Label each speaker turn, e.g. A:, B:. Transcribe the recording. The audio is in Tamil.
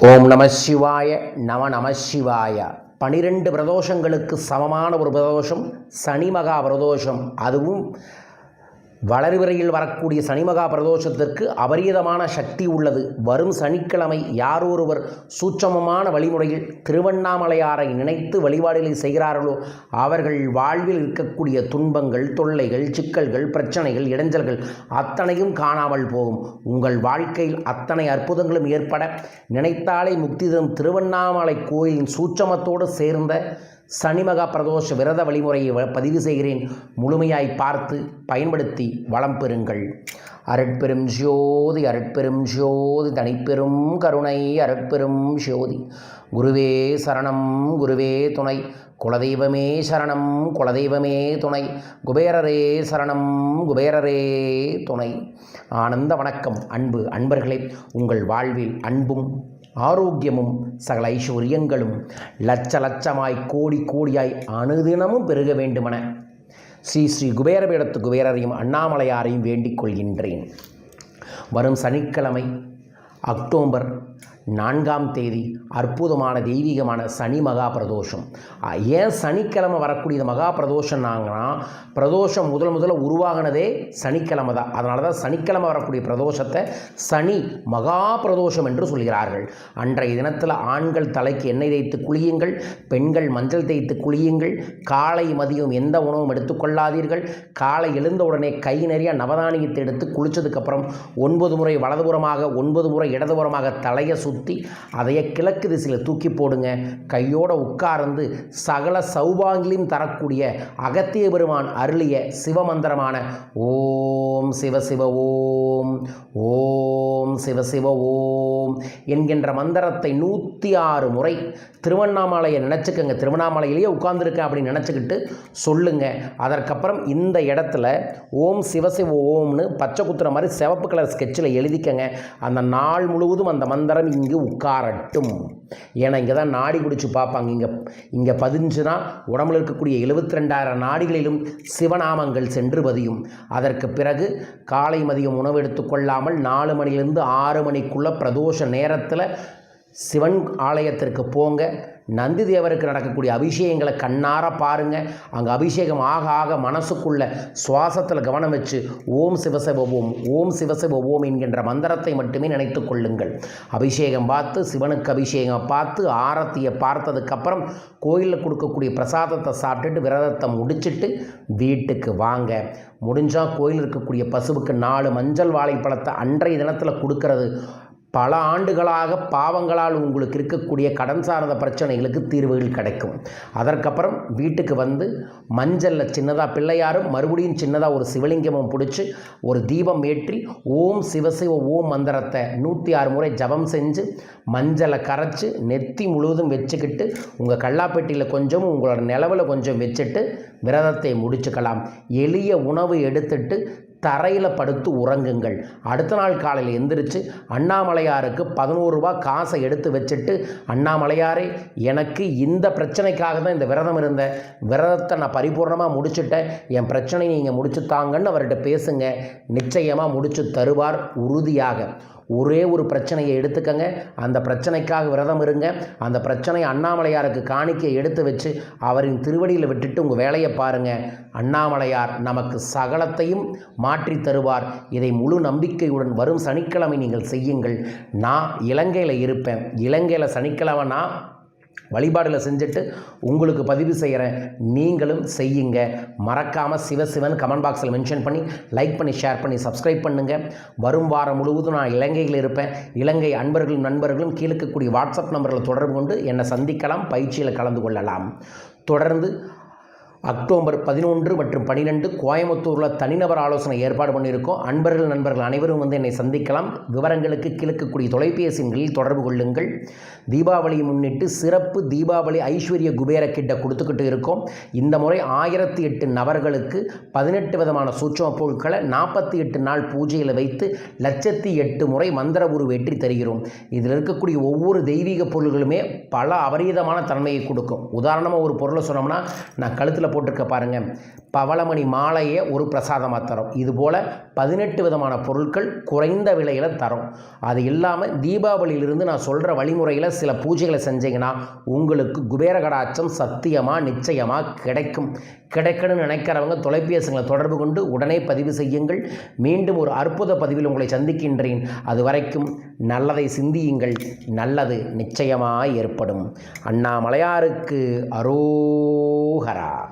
A: ஓம் நம சிவாய நம நம சிவாய. பனிரெண்டு பிரதோஷங்களுக்கு சமமான ஒரு பிரதோஷம் சனி மகா பிரதோஷம் அதுவும் வளர்விரையில் வரக்கூடிய சனிமகா பிரதோஷத்திற்கு அபரீதமான சக்தி உள்ளது. வரும் சனிக்கிழமை யாரொருவர் சூட்சமமான வழிமுறையில் திருவண்ணாமலையாரை நினைத்து வழிபாடுகளை செய்கிறார்களோ அவர்கள் வாழ்வில் இருக்கக்கூடிய துன்பங்கள் தொல்லைகள் சிக்கல்கள் பிரச்சனைகள் இடைஞ்சல்கள் அத்தனையும் காணாமல் போகும். உங்கள் வாழ்க்கையில் அத்தனை அற்புதங்களும் ஏற்பட நினைத்தாலே முக்தி தரும் திருவண்ணாமலை கோயிலின் சூட்சமத்தோடு சேர்ந்த சனிமகா பிரதோஷ விரத வழிமுறையை வ- பதிவு செய்கிறேன். முழுமையாய் பார்த்து பயன்படுத்தி வளம் பெறுங்கள். அருட்பெரும் ஜோதி அருட்பெரும் ஜோதி தனிப்பெரும் கருணை அருட்பெரும் ஜோதி. குருவே சரணம் குருவே துணை. குலதெய்வமே சரணம் குலதெய்வமே துணை. குபேரரே சரணம் குபேரரே துணை. ஆனந்த வணக்கம் அன்பு அன்பர்களே. உங்கள் வாழ்வில் அன்பும் ஆரோக்கியமும் சகல ஐஸ்வர்யங்களும் லட்ச லட்சமாய் கோடி கோடியாய் அனுதினமும் பெருக வேண்டுமென ஸ்ரீ ஸ்ரீ குபேரபீடத்து குபேரரையும் அண்ணாமலையாரையும் வேண்டிக் கொள்கின்றேன். வரும் சனிக்கிழமை அக்டோபர் நான்காம் தேதி அற்புதமான தெய்வீகமான சனி மகா பிரதோஷம் ஏன் சனிக்கிழமை வரக்கூடிய மகா பிரதோஷம்னாங்கன்னா பிரதோஷம் முதல் முதல்ல உருவாகினதே சனிக்கிழமை தான். அதனால தான் சனிக்கிழமை வரக்கூடிய பிரதோஷத்தை சனி மகா பிரதோஷம் என்று சொல்கிறார்கள். அன்றைய தினத்தில் ஆண்கள் தலைக்கு எண்ணெய் தேய்த்து குளியுங்கள் பெண்கள் மஞ்சள் தேய்த்து குளியுங்கள் காலை மதியம் எந்த உணவும் எடுத்துக்கொள்ளாதீர்கள் காலை எழுந்த உடனே கை நிறைய நவதானியத்தை எடுத்து குளித்ததுக்கப்புறம் ஒன்பது முறை வலதுபுறமாக ஒன்பது முறை இடதுபுறமாக தலையை சுற்றி அதைய கிழக்கு திசையில் தூக்கி போடுங்க. கையோட உட்கார்ந்து சகல சௌபாங்கிலையும் தரக்கூடிய அகத்திய பெருமான் அருளிய சிவமந்திரமான ஓம் சிவ சிவ ஓம் ஓம் சிவ சிவ ஓம் என்கின்ற மந்திரத்தை நூற்றி ஆறு முறை திருவண்ணாமலையை நினச்சிக்கங்க. திருவண்ணாமலையிலேயே உட்கார்ந்துருக்கேன் அப்படின்னு நினச்சிக்கிட்டு சொல்லுங்க. அதற்கப்புறம் இந்த இடத்துல ஓம் சிவசிவ ஓம்னு பச்சை குத்துற மாதிரி சிவப்பு கலர் ஸ்கெட்சில் எழுதிக்கங்க. அந்த நாள் முழுவதும் அந்த மந்திரம் இங்கு உட்காரட்டும். ஏன்னா இங்கே தான் நாடி குடிச்சு பார்ப்பாங்க. இங்கே இங்கே பதிஞ்சுனா உடம்புல இருக்கக்கூடிய எழுபத்தி ரெண்டாயிரம் நாடிகளிலும் சிவநாமங்கள் சென்று பதியும். அதற்கு பிறகு காலை மதியம் உணவு எடுத்துக்கொள்ளாமல் நாலு மணிலிருந்து ஆறு மணிக்குள்ள பிரதோஷ நேரத்தில் சிவன் ஆலயத்திற்கு போங்க. நந்தி தேவருக்கு நடக்கக்கூடிய அபிஷேகங்களை கண்ணார பாருங்க. அங்கே அபிஷேகம் ஆக ஆக மனசுக்குள்ள சுவாசத்தில் கவனம் வச்சு ஓம் சிவசிவ ஓம் ஓம் சிவசிவ ஓம் என்கின்ற மந்திரத்தை மட்டுமே நினைத்து கொள்ளுங்கள். அபிஷேகம் பார்த்து சிவனுக்கு அபிஷேகம் பார்த்து ஆரத்தியை பார்த்ததுக்கப்புறம் கோயிலில் கொடுக்கக்கூடிய பிரசாதத்தை சாப்பிட்டுட்டு விரதத்தை முடிச்சுட்டு வீட்டுக்கு வாங்க. முடிஞ்சால் கோயில் இருக்கக்கூடிய பசுவுக்கு நாலு மஞ்சள் வாழைப்பழத்தை அன்றைய தினத்தில் கொடுக்கறது பல ஆண்டுகளாக பாவங்களால் உங்களுக்கு இருக்கக்கூடிய கடன் சார்ந்த பிரச்சனைகளுக்கு தீர்வுகள் கிடைக்கும். அதற்கப்புறம் வீட்டுக்கு வந்து மஞ்சளில் சின்னதாக பிள்ளையாரும் மறுபடியும் சின்னதாக ஒரு சிவலிங்கமும் பிடிச்சி ஒரு தீபம் ஏற்றி ஓம் சிவசிவ ஓம் மந்திரத்தை நூற்றி ஆறு முறை ஜபம் செஞ்சு மஞ்சளை கரைச்சி நெத்தி முழுவதும் வச்சுக்கிட்டு உங்கள் கல்லாப்பெட்டியில் கொஞ்சம் உங்களோட நிலவில் கொஞ்சம் வச்சுட்டு விரதத்தை முடிச்சுக்கலாம். எளிய உணவு எடுத்துட்டு தரையில் படுத்து உறங்குங்கள். அடுத்த நாள் காலையில் எந்திரிச்சு அண்ணாமலையாருக்கு பதினோரு ரூபா காசை எடுத்து வச்சுட்டு அண்ணாமலையாரே எனக்கு இந்த பிரச்சனைக்காக தான் இந்த விரதம் இருந்தேன் விரதத்தை நான் பரிபூர்ணமாக முடிச்சுட்டேன். என் பிரச்சனையை நீங்கள் முடிச்சு தாங்கன்னு அவர்கிட்ட பேசுங்க. நிச்சயமாக முடிச்சு தருவார் உறுதியாக. ஒரே ஒரு பிரச்சனையை எடுத்துக்கங்க. அந்த பிரச்சனைக்காக விரதம் இருங்க. அந்த பிரச்சனையை அண்ணாமலையாருக்கு காணிக்கை எடுத்து வச்சு அவரின் திருவடியில் விட்டுட்டு உங்கள் வேலையை பாருங்கள் அண்ணாமலையார் நமக்கு சகலத்தையும் மாற்றி தருவார். இதை முழு நம்பிக்கையுடன் வரும் சனிக்கிழமை நீங்கள் செய்யுங்கள். நான் இலங்கையில் இருப்பேன். இலங்கையில் சனிக்கிழமை நான் வழிபாடில் செஞ்சுட்டு உங்களுக்கு பதிவு செய்கிறேன் நீங்களும் செய்யுங்க. மறக்காமல் சிவசிவன் கமெண்ட் பாக்ஸில் மென்ஷன் பண்ணி லைக் பண்ணி ஷேர் பண்ணி சப்ஸ்கிரைப் பண்ணுங்கள் வரும் வாரம் முழுவதும் நான் இலங்கையில் இருப்பேன். இலங்கை அன்பர்களும் நண்பர்களும் கீழே இருக்கக்கூடிய வாட்ஸ்அப் நம்பரில் தொடர்பு கொண்டு என்னை சந்திக்கலாம் பயிற்சியில் கலந்து கொள்ளலாம். தொடர்ந்து அக்டோபர் பதினொன்று மற்றும் பன்னிரெண்டு கோயம்புத்தூரில் தனிநபர் ஆலோசனை ஏற்பாடு பண்ணியிருக்கோம். அன்பர்கள் நண்பர்கள் அனைவரும் வந்து என்னை சந்திக்கலாம். விவரங்களுக்கு கிழக்கக்கூடிய தொலைபேசிகளில் தொடர்பு கொள்ளுங்கள். தீபாவளியை முன்னிட்டு சிறப்பு தீபாவளி ஐஸ்வர்ய குபேர கிட்ட கொடுத்துக்கிட்டு இருக்கோம். இந்த முறை ஆயிரத்தி எட்டு நபர்களுக்கு பதினெட்டு விதமான சூட்சம பொருட்களை நாற்பத்தி எட்டு நாள் பூஜையில் வைத்து லட்சத்தி எட்டு முறை மந்திர உருவேற்றி தருகிறோம். இதில் இருக்கக்கூடிய ஒவ்வொரு தெய்வீக பொருள்களுமே பல அபரீதமான தன்மையை கொடுக்கும். உதாரணமாக ஒரு பொருளை சொன்னோம்னா நான் கழுத்தில் போட்டிருக்க பாருங்கள் பவளமணி மாலையை ஒரு பிரசாதமாக தரோம். இதுபோல் பதினெட்டு விதமான பொருட்கள் குறைந்த விலையில் தரோம். அது இல்லாமல் தீபாவளியிலிருந்து நான் சொல்கிற வழிமுறையில் சில பூஜைகளை செஞ்சீங்கன்னா உங்களுக்கு குபேரகடாச்சம் சத்தியமாக நிச்சயமாக கிடைக்கும். கிடைக்கணும்னு நினைக்கிறவங்க தொலைபேசிகளை தொடர்பு கொண்டு உடனே பதிவு செய்யுங்கள். மீண்டும் ஒரு அற்புத பதிவில் உங்களை சந்திக்கின்றேன். அது வரைக்கும் நல்லதை சிந்தியுங்கள். நல்லது நிச்சயமாக ஏற்படும். அண்ணாமலையாருக்கு அரோகரா.